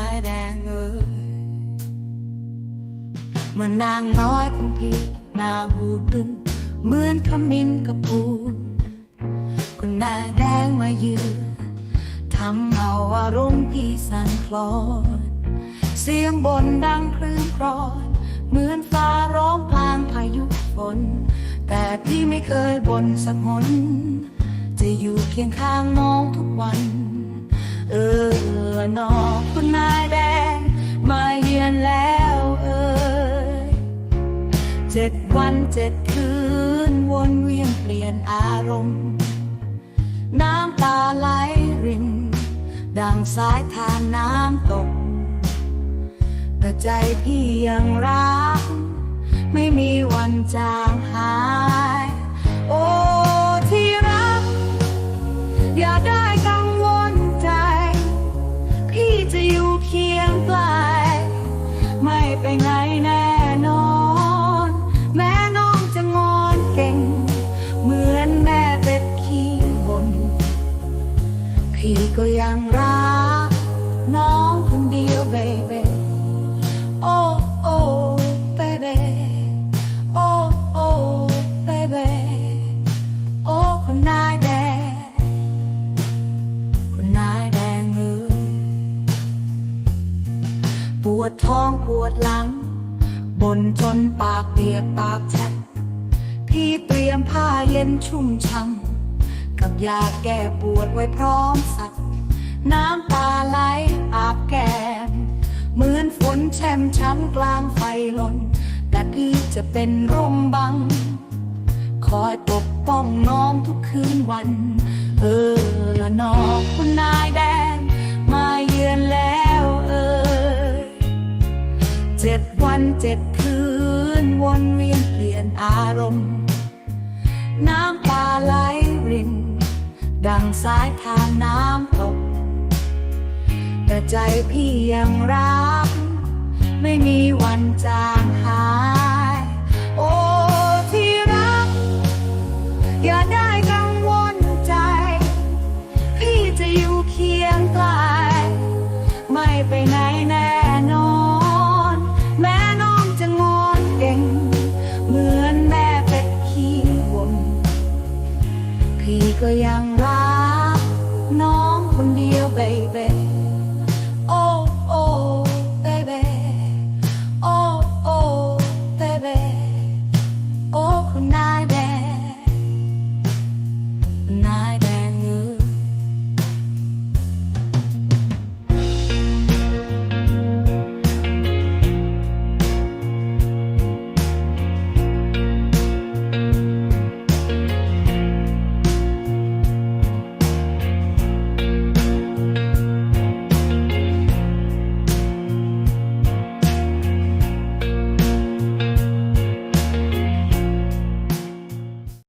ายแดงเอ่ยเมื่อนางน้อยของพี่นาบูดึนเหมือนขมิ้นกับปูนคุณนายแดงมายืนทำเอาอารมณ์พี่สั่นคลอนเสียงบนดังคลื่นกรอนเหมือนฟ้าร้องพลางพายุฝน แต่พี่ไม่เคยบ่นสักหนจะอยู่เคียงข้างน้องทุกวัน เออน้อง เจ็ดวันเจ็ดคืน วนเวียนเปลี่ยนอารมณ์ น้ำตาไหลรินดังสายทานน้ำตก แต่ใจพี่ยังรัก ไม่มีวันจางหาย ก่ง เหมือนแม่เป็ดขี้บน พี่ก็ยังรัก น้องคนเดียวเบเบโอ้โอ้เบเบโอ้โอ้เบเบโอ้คนนายแดงคุณนายแดงเอ่ยปวดท้องปวดหลัง บนจนปากเปียกปากแฉะ พี่เตรียมผ้าเย็นชุ่มช่ำกับยาแก้ปวดไว้พร้อมสัก น้ำตาไหลอาบแก้มเหมือนฝนแช่มช้ำกลางไฟลน แต่พี่จะเป็นร่มบัง คอยปกป้องน้องทุกคืนวัน เออละนองคุณนายแดง มาเยือนแล้วเออเจ็ดวันเจ็ดคืนวนเวียนเปลี่ยนอารมณ์ น้ำตาไหลริน ดังสายทานน้ำตก แต่ใจพี่ยังรัก ไม่มีวันจางหาย 这样